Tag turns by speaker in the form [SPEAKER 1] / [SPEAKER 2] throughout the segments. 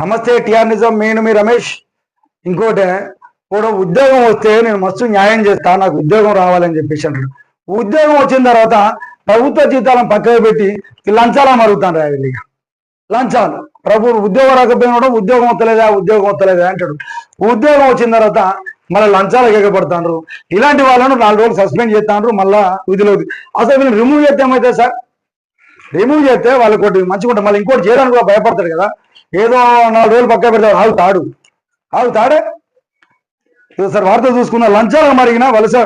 [SPEAKER 1] నమస్తే టిఆర్ నిజం నేను మీ రమేష్. ఇంకోటి కూడా ఉద్యోగం వస్తే నేను మస్తు న్యాయం చేస్తా నాకు ఉద్యోగం రావాలని చెప్పేసి అంటాడు. ఉద్యోగం వచ్చిన తర్వాత ప్రభుత్వ జీతాలను పక్కకు పెట్టి లంచాలని లంచాలు మరుగుతాను వీళ్ళు లంచాలు. ప్రభు ఉద్యోగం రాకపోయినా కూడా ఉద్యోగం వస్తలేదా ఉద్యోగం వస్తలేదా అంటాడు. ఉద్యోగం వచ్చిన తర్వాత మళ్ళీ లంచాలకు ఎగబడతాండ్రు. ఇలాంటి వాళ్ళను నాలుగు రోజులు సస్పెండ్ చేస్తాండ్రు మళ్ళా విధిలో అసలు వీళ్ళు రిమూవ్ చేస్తే ఏమైతే సార్? రిమూవ్ చేస్తే వాళ్ళకి ఒకటి మంచిగా ఉంటుంది మళ్ళీ ఇంకోటి చేయడానికి కూడా భయపడతాడు కదా. ఏదో నాలుగు రోజులు పక్క పెడతాడు. ఆగు తాడు. ఆగు తాడే. సార్ వార్త చూసుకున్న లంచాలకు మరిగిన వలస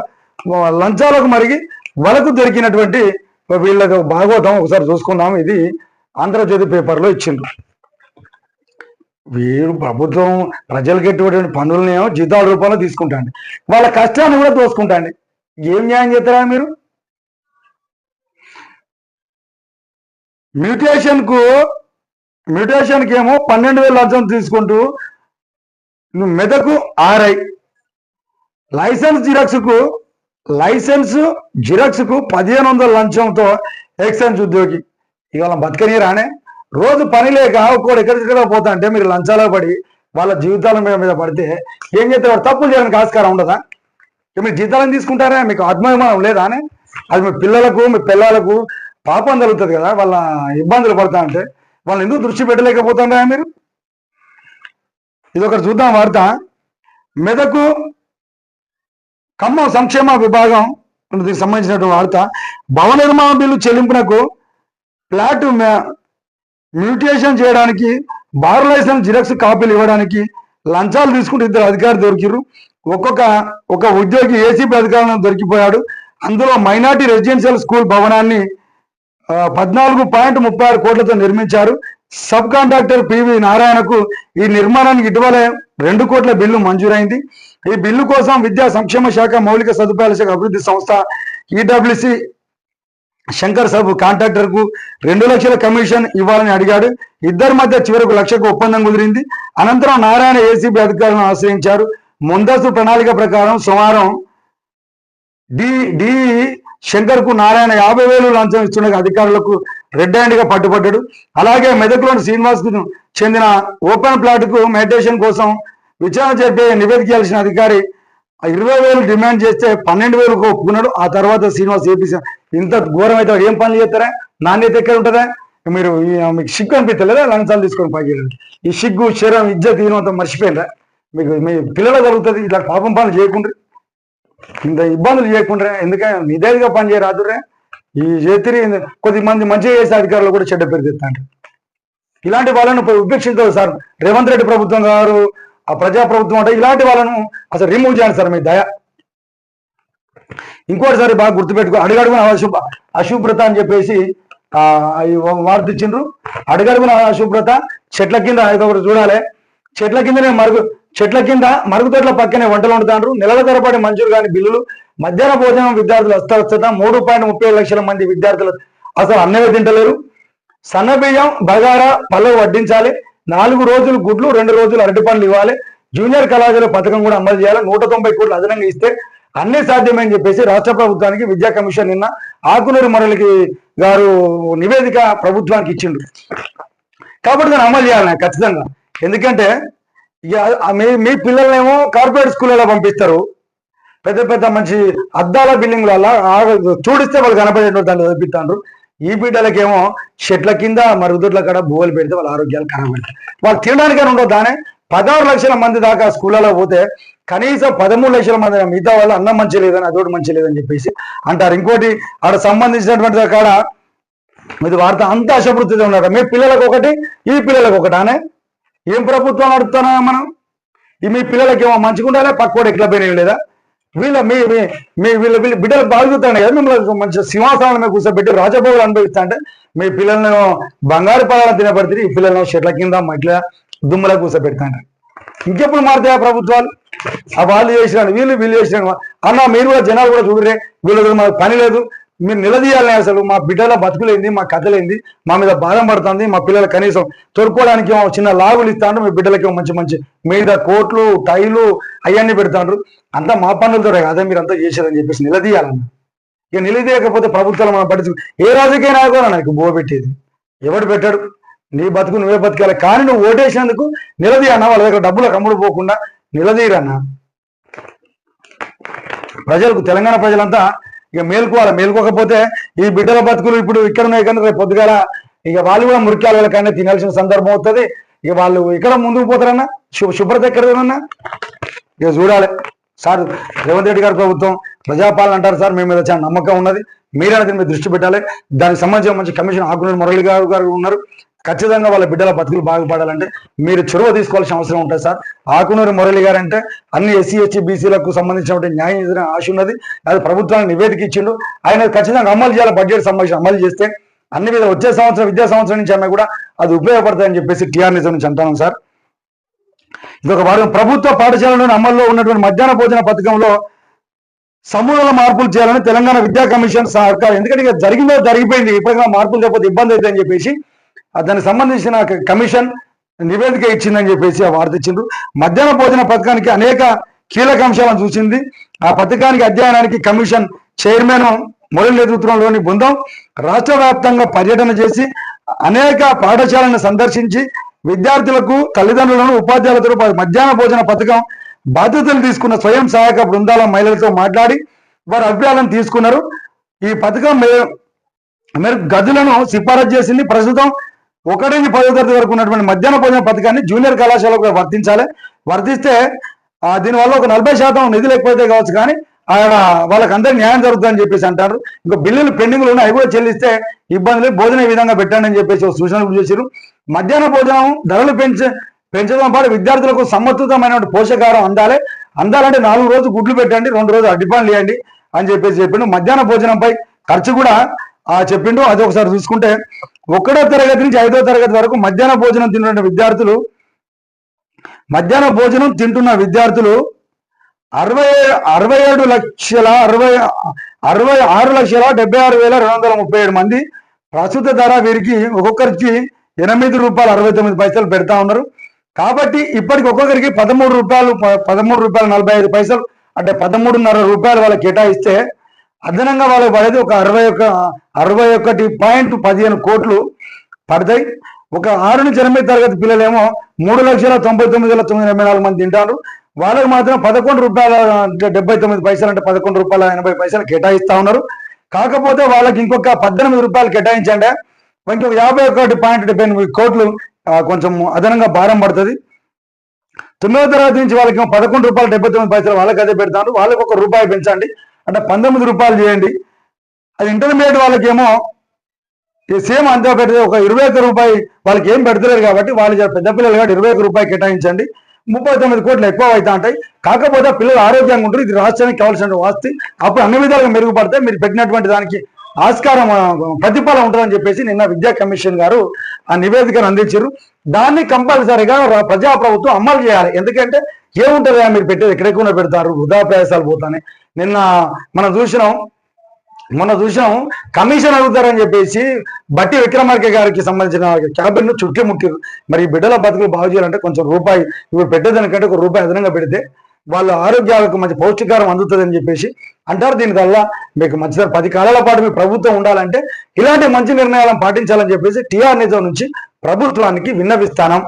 [SPEAKER 1] లంచాలకు మరిగి వలకు దొరికినటువంటి వీళ్ళకు భాగవతం ఒకసారి చూసుకుందాం. ఇది ఆంధ్రజ్యోతి పేపర్లో ఇచ్చిండ్రు. వీరు ప్రభుత్వం ప్రజలకు ఎటువంటి పనులనేమో జీతాల రూపంలో తీసుకుంటాండి వాళ్ళ కష్టాన్ని కూడా దోసుకుంటాండి ఏం న్యాయం చేస్తారా మీరు? మ్యూటేషన్కు మ్యూటేషన్కి మ్యూటేషన్ ఏమో పన్నెండు వేల లంచం తీసుకుంటూ నువ్వు మెదకు ఆర్ఐ. లైసెన్స్ జిరాక్స్కు లైసెన్స్ జిరాక్స్కు పదిహేను వందల లంచంతో ఎక్స్చేంజ్ ఉద్యోగి. ఇవాళ బతకని రానే. రోజు పని లేక ఒక్కోడు ఎక్కడికక్కడ పోతా అంటే మీరు లంచాలో పడి వాళ్ళ జీవితాల మీద మీద పడితే ఏం చేస్తారు? తప్పులు చేయడానికి ఆస్కారం ఉండదా? మీరు జీతాలను తీసుకుంటారా? మీకు ఆత్మాభిమానం లేదా అని? అది మీ పిల్లలకు మీ పిల్లలకు పాపం జరుగుతుంది కదా వాళ్ళ ఇబ్బందులు పడతా అంటే. వాళ్ళని ఎందుకు దృష్టి పెట్టలేకపోతుందా మీరు? ఇది ఒకటి చూద్దాం వార్త. మెదకు ఖమ్మం సంక్షేమ విభాగం దీనికి సంబంధించినటువంటి వార్త. భవన నిర్మాణ బిల్లు చెల్లింపునకు ఫ్లాట్ మ్యా- మ్యూటేషన్ చేయడానికి బార్ లైసెన్స్ జిరాక్స్ కాపీలు ఇవ్వడానికి లంచాలు తీసుకుంటే ఇద్దరు అధికారులు దొరికిరు ఒక్కొక్క ఒక ఉద్యోగి ఏసీపీ అధికారులను దొరికిపోయాడు. అందులో మైనార్టీ రెసిడెన్షియల్ స్కూల్ భవనాన్ని పద్నాలుగు పాయింట్ ముప్పై ఆరు కోట్లతో నిర్మించారు. సబ్ కాంట్రాక్టర్ పివి నారాయణకు ఈ నిర్మాణానికి ఇటీవల రెండు కోట్ల బిల్లు మంజూరైంది. ఈ బిల్లు కోసం విద్యా సంక్షేమ శాఖ మౌలిక సదుపాయాల శాఖ అభివృద్ధి సంస్థ ఈడబ్ల్యూసి శంకర్ సబ్ కాంట్రాక్టర్కు రెండు లక్షల కమిషన్ ఇవ్వాలని అడిగాడు. ఇద్దరి మధ్య చివరకు లక్షకు ఒప్పందం కుదిరింది. అనంతరం నారాయణ ఏసీబీ అధికారులను ఆశ్రయించారు. ముందస్తు ప్రణాళిక ప్రకారం సోమవారం డి డి శంకర్కు నారాయణ యాభై వేలు లంచం ఇస్తున్న అధికారులకు రెడ్ హ్యాండ్గా పట్టుబడ్డాడు. అలాగే మెదక్లోని శ్రీనివాస్కు చెందిన ఓపెన్ ప్లాట్కు మెడిటేషన్ కోసం విచారణ జరిపే నివేదిక అధికారి ఇరవై వేలు డిమాండ్ చేస్తే పన్నెండు వేలకు ఒప్పుకున్నాడు. ఆ తర్వాత శ్రీనివాస్ ఏపీసీ ఇంత ఘోరం అయితే ఏం పనులు చేస్తారా? నాణ్యత ఎక్కడ ఉంటుందా? మీరు మీకు సిగ్గు అనిపిస్తలేదా? లంచాలు తీసుకొని పైకి ఈ సిగ్గు శరం ఇజ్జత్ ఈయనంతా మర్చిపోయినరా? మీకు మీ పిల్లలు కలుగుతుంది ఇలా పాపం పనులు చేయకుండా ఇంత ఇబ్బందులు చేయకుండా ఎందుకంటే నిదేదిగా పని చేయరాదురే ఈ చేతిరి కొద్ది మంది మంచిగా చేసే అధికారులు కూడా చెడ్డ పేరు తెస్తాంటారు ఇలాంటి వాళ్ళను ఉపేక్షించదు సార్. రేవంత్ రెడ్డి ప్రభుత్వం గారు ఆ ప్రజా ప్రభుత్వం అంటే ఇలాంటి వాళ్ళను అసలు రిమూవ్ చేయండి సార్ మీ దయ. ఇంకోటిసారి బాగా గుర్తుపెట్టుకో అడుగడుగున అశుభ అశుభ్రత అని చెప్పేసి వార్తిచ్చిండ్రు వార్త ఇచ్చిండ్రు. అడుగడుగున అశుభ్రత చెట్ల కింద ఒకటి చూడాలి. చెట్ల కిందనే మరుగు చెట్ల కింద మరుగుదొడ్ల పక్కనే వంటలు వండుతాండ్రు. నెలల తరబడి మంజూరు కాని బిల్లులు మధ్యాహ్న భోజనం విద్యార్థులు అస్తవ్యస్తత మూడు పాయింట్ ముప్పై లక్షల మంది విద్యార్థులు అసలు అన్నమే తింటలేరు. సన్నబియ్యం బగారా పళ్ళు వడ్డించాలి. నాలుగు రోజులు గుడ్లు రెండు రోజులు అరటి పండ్లు ఇవ్వాలి. జూనియర్ కళాశాల పథకం కూడా అమలు చేయాలి. నూట తొంభై కోట్లు అదనంగా ఇస్తే అన్ని సాధ్యమని చెప్పేసి రాష్ట్ర ప్రభుత్వానికి విద్యా కమిషన్ నిన్న ఆకునూరు మురళికి గారు నివేదిక ప్రభుత్వానికి ఇచ్చిండు కాబట్టి దాన్ని అమలు చేయాలి ఖచ్చితంగా. ఎందుకంటే ఇక మీ మీ పిల్లలనేమో కార్పొరేట్ స్కూళ్ళలో పంపిస్తారు. పెద్ద పెద్ద మంచి అద్దాల బిల్డింగ్లలో చూడిస్తే వాళ్ళు కనపడేటువంటి దాన్ని చదివిస్తాండ్రు ఈ బిడ్డలకేమో చెట్ల కింద మరుగుదొడ్ల కాడ భూగోలు పెడితే వాళ్ళ ఆరోగ్యాలు ఖరాబ్ అవుతాయి వాళ్ళు తినడానికైనా ఉండదు దానే పదహారు లక్షల మంది దాకా స్కూళ్ళలో పోతే కనీసం పదమూడు లక్షల మంది మిగతా వాళ్ళు అన్నం మంచి లేదని అదొకటి మంచి లేదని చెప్పేసి అంటారు. ఇంకోటి ఆడ సంబంధించినటువంటి కాడ ఇది వార్త అంత అశుభృతితో ఉన్నారు మీ పిల్లలకు ఒకటి ఈ పిల్లలకు ఒకటానే ఏం ప్రభుత్వం నడుపుతున్నా మనం? ఈ మీ పిల్లలకి ఏమో మంచిగా ఉండాలి? పక్కోడు ఎట్లా పోయినా లేదా? వీళ్ళ మీ మీ- వీళ్ళ వీళ్ళ బిడ్డలు బాగుతాను కదా మిమ్మల్ని మంచి సింహాసనాల మీద కూర్చోబెట్టి రాజభోగులు అనుభవిస్తా అంటే మీ పిల్లలను బంగారు పదాలను తినబడితే ఈ పిల్లలను చెట్ల కింద మట్ల దుమ్ముల కూర్చోబెడతాను ఇంకెప్పుడు మారుతాయా ఆ ప్రభుత్వాలు? ఆ వాళ్ళు చేసినాడు వీళ్ళు వీళ్ళు చేసినాను అన్న మీరు కూడా జనాలు కూడా చూడరే వీళ్ళకి మాకు పని లేదు. మీరు నిలదీయాలని అసలు మా బిడ్డల బతుకులేంది మా కథలేంది మా మీద బాధ పడుతుంది మా పిల్లలు కనీసం తొడుకోవడానికి చిన్న లాగులు ఇస్తాను మీ బిడ్డలకి మంచి మంచి మీద కోట్లు టైలు అవన్నీ పెడతాండ్రు. అంతా మా పనులతో అదే మీరు అంతా చేశారని చెప్పేసి నిలదీయాలన్న. ఇక నిలదీయకపోతే ప్రభుత్వాలు మనం పట్టించు ఏ రాజకీయ నాయకుడు నాకు బో పెట్టేది? ఎవడు పెట్టాడు? నీ బతుకు నువ్వే బతకాలి. కానీ నువ్వు ఓటేసినందుకు నిలదీ అన్న వాళ్ళ దగ్గర డబ్బులు కమ్ముడు పోకుండా నిలదీరన్నా ప్రజలకు తెలంగాణ ప్రజలంతా ఇక మేల్కోవాలి. మేల్కోకపోతే ఈ బిడ్డల బతుకులు ఇప్పుడు ఇక్కడ ఉన్నాయి కానీ రేపు పొద్దుగాల ఇక వాళ్ళు కూడా మురికాల కానీ తినాల్సిన సందర్భం అవుతుంది. ఇక వాళ్ళు ఇక్కడ ముందుకు పోతారన్నా? శు- శుభ్రత ఎక్కడన్నా ఇక చూడాలి. సార్ రేవంత్ రెడ్డి గారి ప్రభుత్వం ప్రజాపాలన అంటారు సార్ మేము మీద చాలా నమ్మకం ఉన్నది. మీరైనా దీని మీద దృష్టి పెట్టాలి. దానికి సంబంధించిన మంచి కమిషన్ ఆకునూరు మురళి గారు గారు ఉన్నారు. ఖచ్చితంగా వాళ్ళ బిడ్డల బతుకులు బాగుపడాలంటే మీరు చొరవ తీసుకోవాల్సిన అవసరం ఉంటుంది సార్. ఆకునూరు మురళి గారు అంటే అన్ని ఎస్సీ ఎస్టీ బీసీలకు సంబంధించినటువంటి న్యాయం చేసిన ఆశ ఉన్నది. అది ప్రభుత్వానికి నివేదిక ఇచ్చిండు. ఆయన ఖచ్చితంగా అమలు చేయాలి బడ్జెట్ సంబంధించి అమలు చేస్తే అన్ని మీద వచ్చే సంవత్సరం విద్యా సంవత్సరం నుంచి అన్నా కూడా అది ఉపయోగపడతాయని చెప్పేసి టీఆర్ నిజం నుంచి అంటాను సార్. ఇదొక భాగం ప్రభుత్వ పాఠశాలలోని అమల్లో ఉన్నటువంటి మధ్యాహ్న భోజన పథకంలో సమూహంలో మార్పులు చేయాలని తెలంగాణ విద్యా కమిషన్ సర్కార్. ఎందుకంటే ఇక జరిగిందో జరిగిపోయింది. ఇప్పటికీ మార్పులు లేకపోతే ఇబ్బంది అవుతుందని చెప్పేసి దానికి సంబంధించిన కమిషన్ నివేదిక ఇచ్చిందని చెప్పేసి ఆ వార్త ఇచ్చిండ్రు. మధ్యాహ్న భోజన పథకానికి అనేక కీలక అంశాలను చూసింది. ఆ పథకానికి అధ్యయనానికి కమిషన్ చైర్మన్ మురళి నేతృత్వంలోని బృందం రాష్ట్ర వ్యాప్తంగా పర్యటన చేసి అనేక పాఠశాలను సందర్శించి విద్యార్థులకు తల్లిదండ్రులను ఉపాధ్యాయులతో పాటు మధ్యాహ్న భోజన పథకం బాధ్యతలు తీసుకున్న స్వయం సహాయక బృందాల మహిళలతో మాట్లాడి వారి అభిప్రాయాలను తీసుకున్నారు. ఈ పథకం మే- మేరకు గదులను సిఫారసు చేసింది. ప్రస్తుతం ఒకటి నుంచి పదో తరగతి వరకు ఉన్నటువంటి మధ్యాహ్న భోజన పథకాన్ని జూనియర్ కళాశాలకు వర్తించాలి. వర్తిస్తే దీనివల్ల ఒక నలభై శాతం నిధులు ఎక్కువైతే కావచ్చు కానీ ఆయన వాళ్ళకి అందరికి న్యాయం జరుగుతుందని చెప్పేసి అంటారు. ఇంకా బిల్లులు పెండింగ్లు ఉన్నాయి అవి కూడా చెల్లిస్తే ఇబ్బందులు భోజనం ఈ విధంగా పెట్టండి అని చెప్పేసి ఒక సూచనలు చేశారు. మధ్యాహ్న భోజనం ధరలు పెంచ పెంచడం పాటు విద్యార్థులకు సమర్థితమైన పోషకాహారం అందాలి. అందాలంటే నాలుగు రోజులు గుడ్లు పెట్టండి రెండు రోజులు అడ్డిపాన్లు ఇవ్వండి అని చెప్పేసి చెప్పిండు. మధ్యాహ్న భోజనంపై ఖర్చు కూడా చెప్పిండు. అది ఒకసారి చూసుకుంటే ఒకటో తరగతి నుంచి ఐదో తరగతి వరకు మధ్యాహ్న భోజనం తింటున్న విద్యార్థులు మధ్యాహ్న భోజనం తింటున్న విద్యార్థులు అరవై అరవై ఏడు లక్షల అరవై అరవై ఆరు లక్షల డెబ్బై ఆరు వేల రెండు వందల ముప్పై ఏడు మంది ప్రస్తుత ధర వీరికి ఒక్కొక్కరికి ఎనిమిది రూపాయలు అరవై తొమ్మిది పైసలు పెడతా ఉన్నారు. కాబట్టి ఇప్పటికి ఒక్కొక్కరికి పదమూడు రూపాయలు ప- పదమూడు రూపాయలు నలభై ఐదు పైసలు అంటే పదమూడున్నర రూపాయలు వాళ్ళకి కేటాయిస్తే అదనంగా వాళ్ళకి పడేది ఒక అరవై ఒక అరవై ఒకటి పాయింట్ పదిహేను కోట్లు పడతాయి. ఒక ఆరు నుంచి ఎనిమిది తరగతి పిల్లలేమో మూడు లక్షల తొంభై తొమ్మిది వేల తొమ్మిది ఎనభై నాలుగు మంది తింటారు. వాళ్ళకి మాత్రం పదకొండు రూపాయల డెబ్బై తొమ్మిది పైసలు అంటే పదకొండు రూపాయల ఎనభై పైసలు కేటాయిస్తా ఉన్నారు. కాకపోతే వాళ్ళకి ఇంకొక పద్దెనిమిది రూపాయలు కేటాయించండి. ఇంకొక యాభై ఒకటి పాయింట్ డెబ్బై ఎనిమిది కోట్లు కొంచెం అదనంగా భారం పడుతుంది. తొమ్మిదో తరగతి నుంచి వాళ్ళకి పదకొండు రూపాయలు డెబ్బై తొమ్మిది పైసలు వాళ్ళకి అదే పెడతాను వాళ్ళకి ఒక రూపాయి పెంచండి. అంటే పంతొమ్మిది రూపాయలు చేయండి. అది ఇంటర్మీడియట్ వాళ్ళకేమో సేమ్ అంతా పెడితే ఒక ఇరవై ఒక్క రూపాయి వాళ్ళకి ఏం పెడతలేరు కాబట్టి వాళ్ళు పెద్ద పిల్లలు కాబట్టి ఇరవై ఒక్క రూపాయి కేటాయించండి. ముప్పై తొమ్మిది కోట్లు ఎక్కువ అవుతా ఉంటాయి కాకపోతే పిల్లలు ఆరోగ్యంగా ఉంటారు ఇది రాష్ట్రానికి కావాల్సిన ఆస్తి. అప్పుడు అన్ని విధాలుగా మెరుగుపడితే మీరు పెట్టినటువంటి దానికి ఆస్కారం ప్రతిఫలం ఉంటుందని చెప్పేసి నిన్న విద్యా కమిషన్ గారు ఆ నివేదికను అందించారు. దాన్ని కంపల్సరీగా ప్రజాప్రభుత్వం ప్రజా ప్రభుత్వం అమలు చేయాలి. ఎందుకంటే ఏముంటుందా మీరు పెట్టేది? ఎక్కడెక్కడ పెడతారు వృధా ప్రయాసాలు పోతానే. నిన్న మనం చూసినాం మొన్న చూసినాం కమిషన్ అడుగుతారని చెప్పేసి బట్టి విక్రమార్క గారికి సంబంధించిన క్యాబిన్ చుట్టే చుట్టి ముట్టిరు మరి బిడ్డల బతుకులు బాగు చేయాలంటే కొంచెం రూపాయి ఇప్పుడు పెట్టేదానికంటే ఒక రూపాయి అదనంగా పెడితే వాళ్ళ ఆరోగ్యాలకు మంచి పౌష్టికారం అందుతుందని చెప్పేసి అంటారు. దీనివల్ల మీకు మంచి పది కాలాల పాటు మీ ప్రభుత్వం ఉండాలంటే ఇలాంటి మంచి నిర్ణయాలను పాటించాలని చెప్పేసి టీఆర్ నిజం నుంచి ప్రభుత్వానికి విన్నవిస్తానం.